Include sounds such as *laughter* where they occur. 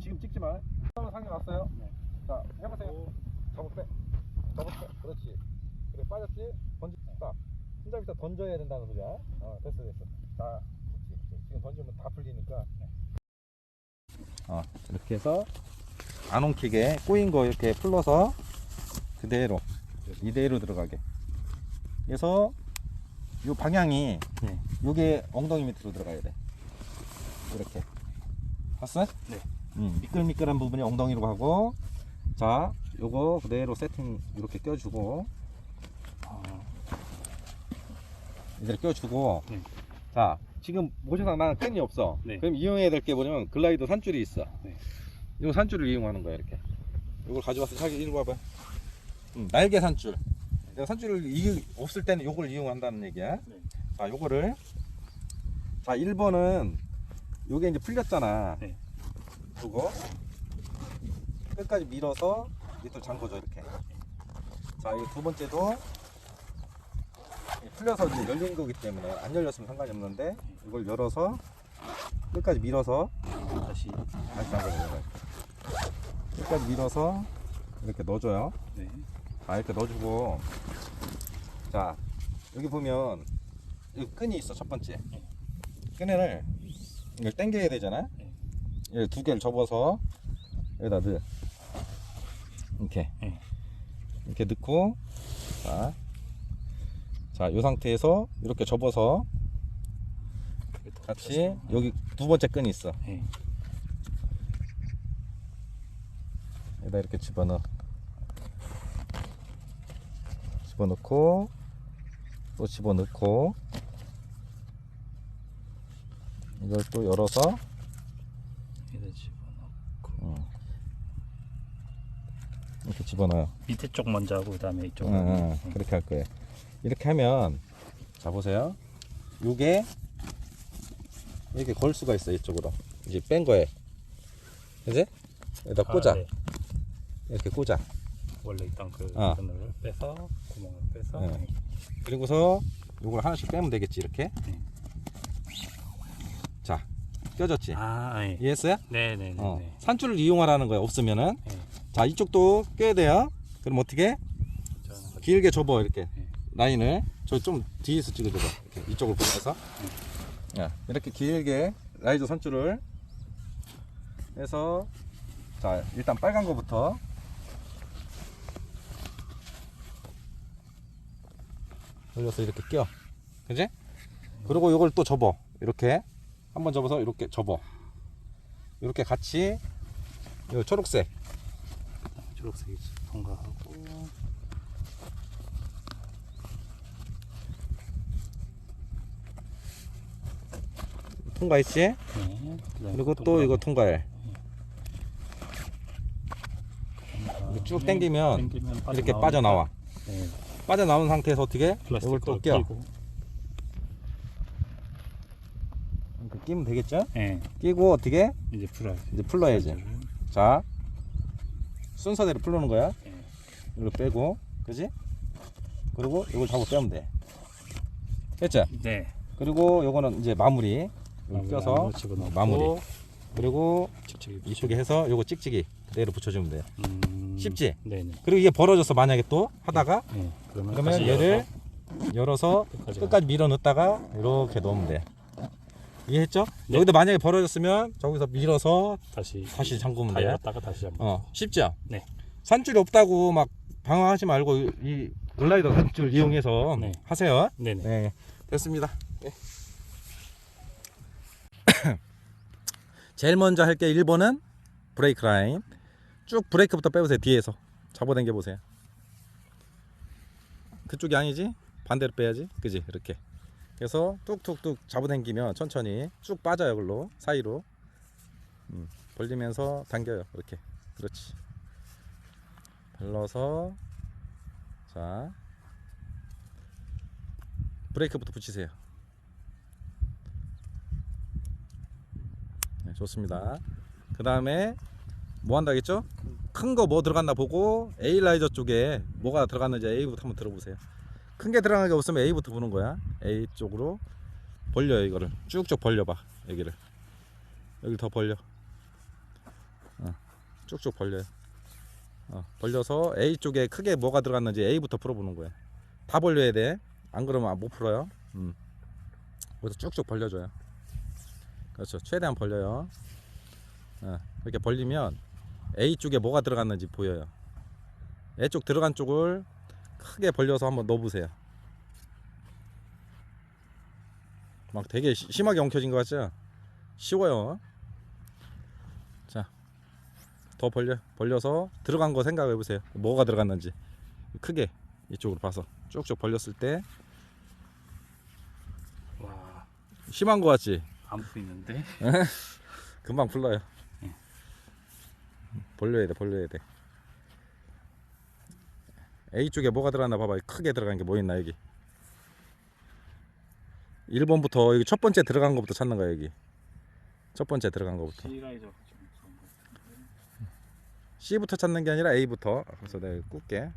지금 찍지 마. 처음 상에 왔어요. 네. 자, 해보세요. 접어 빼. 접어 빼. 그렇지. 그래 빠졌지? 던지. 딱. 손잡이 다 던져야 된다는 소리야. 어, 됐어, 됐어. 자, 그렇지. 지금 던지면 다 풀리니까. 어, 이렇게 해서 안 엉키게 꼬인 거 이렇게 풀러서 그대로 이대로 들어가게. 그래서 요 방향이 네. 요게 엉덩이 밑으로 들어가야 돼. 이렇게. 봤어? 네. 음, 미끌미끌한 부분이 엉덩이로 가고, 자, 요거 그대로 세팅 이렇게 껴주고, 아, 이대로 껴주고, 네. 자, 지금 모셔상 나는 끈이 없어. 네. 그럼 이용해야 될 게 뭐냐면 글라이더 산줄이 있어. 네. 이거 산줄을 이용하는 거야, 이렇게. 이걸 가져와서 자기 이리 와봐. 음, 날개 산줄. 내가 산줄을 이, 없을 때는 요걸 이용한다는 얘기야. 네. 자, 요거를. 자, 1번은 요게 이제 풀렸잖아. 네. 요거. 끝까지 밀어서 밑으로 잠궈줘, 이렇게. 자, 이거 두 번째도 풀려서 이제 열린 거기 때문에 안 열렸으면 상관이 없는데 이걸 열어서 끝까지 밀어서 다시. 다시 잠궈줘요. 끝까지 밀어서 이렇게 넣어줘요. 네. 자, 이렇게 넣어주고 자, 여기 보면 여기 끈이 있어, 첫 번째. 네. 끈을 이걸 당겨야 되잖아. 네. 여기 두 개를 접어서 여기다 넣어. 이렇게. 네. 이렇게 넣고 자, 자, 이 상태에서 이렇게 접어서 같이 여기 두 번째 끈이 있어. 네. 여기다 이렇게 집어넣어. 집어넣고 또 집어넣고 이걸 또 열어서 여기다 집어넣고. 어. 이렇게 집어넣어요. 밑에 쪽 먼저 하고 그다음에 이쪽. 응, 응, 그렇게 할 거예요. 이렇게 하면 자 보세요. 요게 이렇게 걸 수가 있어 이쪽으로 이제 뺀 거에 이제 여기다 꽂아 네. 이렇게 꽂아. 원래 있던 그 어. 바늘을 빼서 구멍을 빼서. 네. 그리고서 요걸 하나씩 빼면 되겠지 이렇게. 네. 자 껴졌지. 아, 네. 이해했어요? 네, 네, 네. 어. 네. 산줄을 이용하라는 거야 없으면은. 네. 자 이쪽도 껴야 돼요. 그럼 어떻게? 자, 길게 접어 이렇게 네. 라인을 저 좀 뒤에서 찍어줘봐 이렇게 이쪽을 보면서 야, 이렇게 길게 라이저 선줄을 해서 자 일단 빨간 거부터 올려서 이렇게 껴 그지? 그리고 이걸 또 접어 이렇게 한번 접어서 이렇게 접어 이렇게 같이 이 초록색 초록색이 통과하고. 통과했지? 네. 그리고 또 동그라미. 이거 통과해 통과. 이거 쭉 당기면 이렇게. 빠져나와 네. 빠져나오는 상태에서 어떻게? 이걸 또 껴. 끼고. 이렇게 끼면 되겠죠? 네. 끼고 어떻게? 이제 풀어야지. 이제 풀러야지. 자, 순서대로 풀르는 거야. 네. 이걸 빼고, 그지? 그리고 이걸 잡고 빼면 돼. 됐죠? 네. 그리고 요거는 이제 마무리. 여기 껴서 집어넣고 마무리. 그리고 칙칙이 이쪽에 해서 요거 찍찍이 그대로 붙여주면 돼. 음... 쉽지? 네네. 그리고 이게 벌어져서 만약에 또 하다가 네. 그러면, 그러면 얘를 열어서 끝까지 밀어 넣다가 이렇게 넣으면 돼. 이해했죠? 네. 여기도 만약에 벌어졌으면 저기서 밀어서 다시 다시 잠그면 다 돼. 열었다가 다시 한번. 어, 쉽죠? 네. 산줄이 없다고 막 방황하지 말고 이- 이 글라이더 산줄 이용해서 네. 하세요. 네네. 네, 됐습니다. 네. *coughs* 제일 먼저 할 게 1번은 브레이크 라인. 쭉 브레이크부터 빼보세요. 뒤에서 잡아당겨 보세요. 그쪽이 아니지? 반대로 빼야지. 그지? 이렇게. 그래서 뚝뚝뚝 잡아당기면 천천히 쭉 빠져요. 글로 사이로. 음, 벌리면서 당겨요. 이렇게. 그렇지. 벌러서 자 브레이크부터 붙이세요. 네, 좋습니다. 그 다음에 뭐 한다 겠죠? 큰 거 뭐 들어갔나 보고 A 라이저 쪽에 뭐가 들어갔는지 A부터 한번 들어보세요. 큰 게 들어간 게 없으면 A부터 보는 거야. A 쪽으로 벌려요 이거를 쭉쭉 벌려봐 여기를 여기를 더 벌려. 쭉쭉 벌려요. 어, 벌려서 A 쪽에 크게 뭐가 들어갔는지 A부터 풀어보는 거야. 다 벌려야 돼. 안 그러면 못 풀어요. 음. 그래서 쭉쭉 벌려줘요. 그렇죠. 최대한 벌려요. 어, 이렇게 벌리면 A 쪽에 뭐가 들어갔는지 보여요. A 쪽 들어간 쪽을 크게 벌려서 한번 넣어보세요. 막 되게 시- 심하게 엉켜진 것 같죠? 쉬워요. 자, 더 벌려 벌려서 들어간 거 생각해 보세요. 뭐가 들어갔는지 크게 이쪽으로 봐서 쭉쭉 벌렸을 때 와, 심한 거 같지? 안 보이는데? *laughs* 금방 풀러요. 예. 벌려야 돼, 벌려야 돼. A 쪽에 뭐가 들어갔나 봐봐. 크게 들어간 게 뭐 있나 여기. 1번부터 여기 첫 번째 들어간 거부터 찾는 거야 여기. 첫 번째 들어간 거부터. C부터 찾는 게 아니라 A부터. 그래서 내가 꿀게.